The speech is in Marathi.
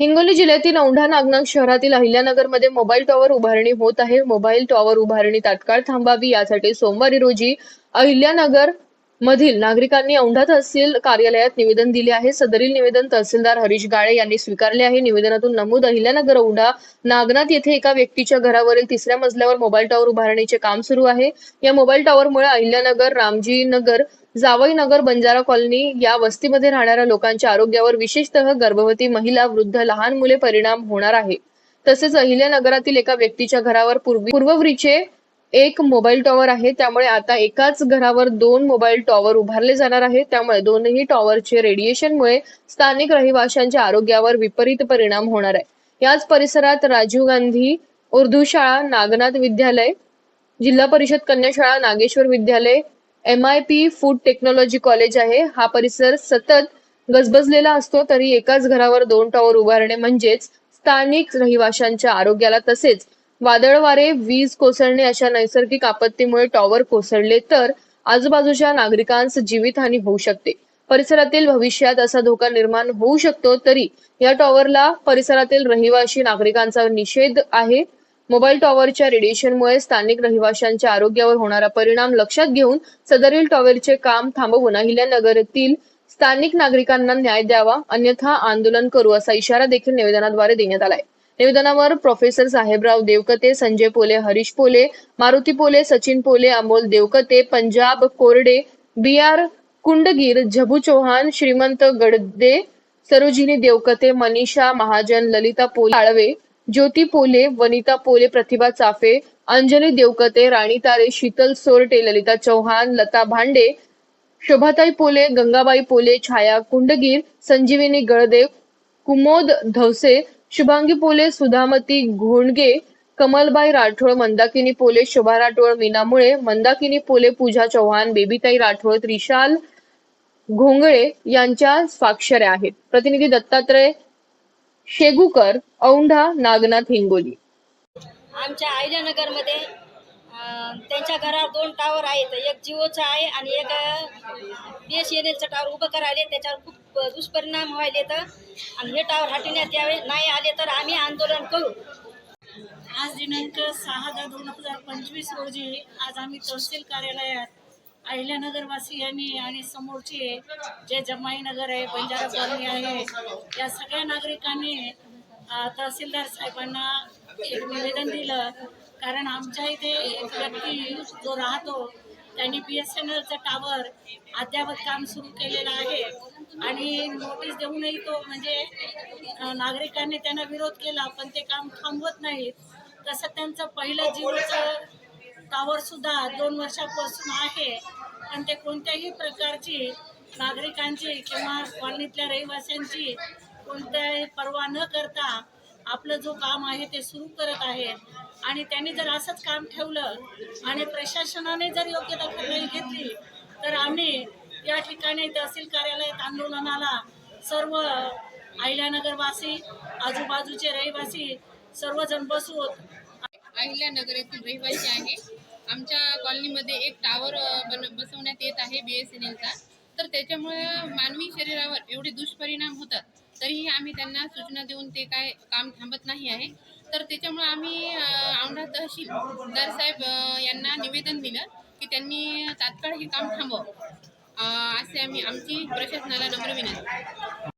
हिंगोली जिल्ह्यातील औंढा नागनाग शहरातील अहिल्यानगरमध्ये मोबाईल टॉवर उभारणी होत आहे. मोबाईल टॉवर उभारणी तात्काळ थांबावी. यासाठी सोमवारी रोजी अहिल्यानगर मधील नागरिकांनी औंढा तहसील कार्यालयात निवेदन दिले आहे. सदरील निवेदन तहसीलदार हरीश गाळे यांनी स्वीकारले आहे. निवेदनातून नमूद अहिल्यानगर औंढा नागनाथ येथे एका व्यक्तीच्या घरावरील तिसऱ्या मजल्यावर मोबाईल टॉवर उभारणीचे काम सुरू आहे. या मोबाईल टॉवरमुळे अहिल्यानगर रामजी नगर जावईनगर बंजारा कॉलनी या वस्तीमध्ये राहणाऱ्या लोकांच्या आरोग्यावर विशेषतः गर्भवती महिला वृद्ध लहान मुले परिणाम होणार आहे. तसेच अहिल्यानगरातील एका व्यक्तीच्या घरावर पूर्वी पूर्ववरीचे एक मोबाईल टॉवर आहे त्यामुळे आता एकाच घरावर दोन मोबाईल टॉवर उभारले जाणार आहे त्यामुळे दोनही टॉवरचे रेडिएशनमुळे स्थानिक रहिवाशांच्या आरोग्यावर विपरीत परिणाम होणार आहे. याच परिसरात राजीव गांधी उर्दू शाळा नागनाथ विद्यालय जिल्हा परिषद कन्या शाळा नागेश्वर विद्यालय M I P food technology college आहे. हा परिसर सतत गजबजलेला असतो तरी एकाच घरावर दोन टॉवर उभारणे म्हणजेच स्थानिक रहिवाशांच्या आरोग्याला तसेच वादळ वारे वीज कोसळणे अशा नैसर्गिक आपत्तीमुळे टॉवर कोसळले तर आजूबाजूच्या नागरिकांस जीवितहानी होऊ शकते. परिसरातील भविष्यात असा धोका निर्माण होऊ शकतो तरी या टॉवरला परिसरातील रहिवासी नागरिकांचा निषेध आहे. मोबाईल टॉवरच्या रेडिएशनमुळे स्थानिक रहिवाशांच्या आरोग्यावर होणारा परिणाम लक्षात घेऊन सदरील टॉवरचे काम थांबवून अहिल्यानगरातील स्थानिक नागरिकांना न्याय द्यावा अन्यथा आंदोलन करू असा इशारा देखील निवेदनाद्वारे देण्यात आलाय. निवेदनावर प्रोफेसर साहेबराव देवकते संजय पोले हरीश पोले मारुती पोले सचिन पोले अमोल देवकते पंजाब कोरडे बी आर कुंडगीर झबू चौहान श्रीमंत गडदे सरोजिनी देवकते मनीषा महाजन ललिता पोले आळवे ज्योती पोले वनिता पोले प्रतिभा चाफे अंजली देवकते राणी तारे शीतल सोरटे ललिता चौहान लता भांडे शोभाताई पोले गंगाबाई पोले छाया कुंडगीर संजीविनी गळदेव कुमोद धवसे शुभांगी पोले सुधामती घोणगे कमलबाई राठोड मंदाकिनी पोले शोभा राठोड मीना मुळे मंदाकिनी पोले पूजा चव्हाण बेबीताई राठोड त्रिशाल घोंगळे यांच्या स्वाक्षऱ्या आहेत. प्रतिनिधी दत्तात्रय शेगुकर औंढा नागनाथ हिंगोली. आमच्या अहिल्यानगरमध्ये त्यांच्या घरावर दोन टावर आहेत. एक जिओचा आहे आणि एक बी एस एन एलचं टावर उभं करायला त्याच्यावर खूप दुष्परिणाम व्हायले तर आणि हे टावर यावे नाही आले तर आम्ही आंदोलन करू. आज दिनांक सहा दहा दोन हजार पंचवीस रोजी आज आम्ही तहसील कार्यालयात अहिल्यानगरवासियांनी आणि समोरचे जे जमाई नगर आहे बंजारा कॉलनी आहे या सगळ्या नागरिकांनी तहसीलदार साहेबांना एक निवेदन दिलं. कारण आमच्या इथे एक व्यक्ती जो राहतो त्यांनी बी एस एन एलचं टावर अद्यावत काम सुरू केलेलं आहे. आणि नोटीस देऊनही तो म्हणजे नागरिकांनी त्यांना विरोध केला पण ते काम थांबवत नाहीत. तसं त्यांचं पहिलं जिओचं टावरसुद्धा दोन वर्षापासून आहे. पण ते कोणत्याही प्रकारची नागरिकांची किंवा कॉलनीतल्या रहिवाशांची कोणत्याही पर्वा न करता आपलं जो काम आहे ते सुरू करत आहेत आणि त्यांनी जर असंच काम ठेवलं आणि प्रशासनाने जर योग्य दखल नाही घेतली तर आम्ही या ठिकाणी तहसील कार्यालयात आंदोलनाला सर्व अहिल्यानगरवासी आजूबाजूचे रहिवासी सर्वजण बसवत अहिल्यानगर येथील रहिवासी आहे. आमच्या कॉलनीमध्ये एक टावर बन बसवण्यात येत आहे बी एस एन एलचा तर त्याच्यामुळे मानवी शरीरावर एवढे दुष्परिणाम होतात तरीही आम्ही त्यांना सूचना देऊन ते काय काम थांबत नाही आहे. तर त्याच्यामुळे आम्ही औंढा तहसीलदार साहेब यांना निवेदन दिलं की त्यांनी तात्काळ हे काम थांबव असे आम्ही आमची प्रशासनाला नम्र विनंती.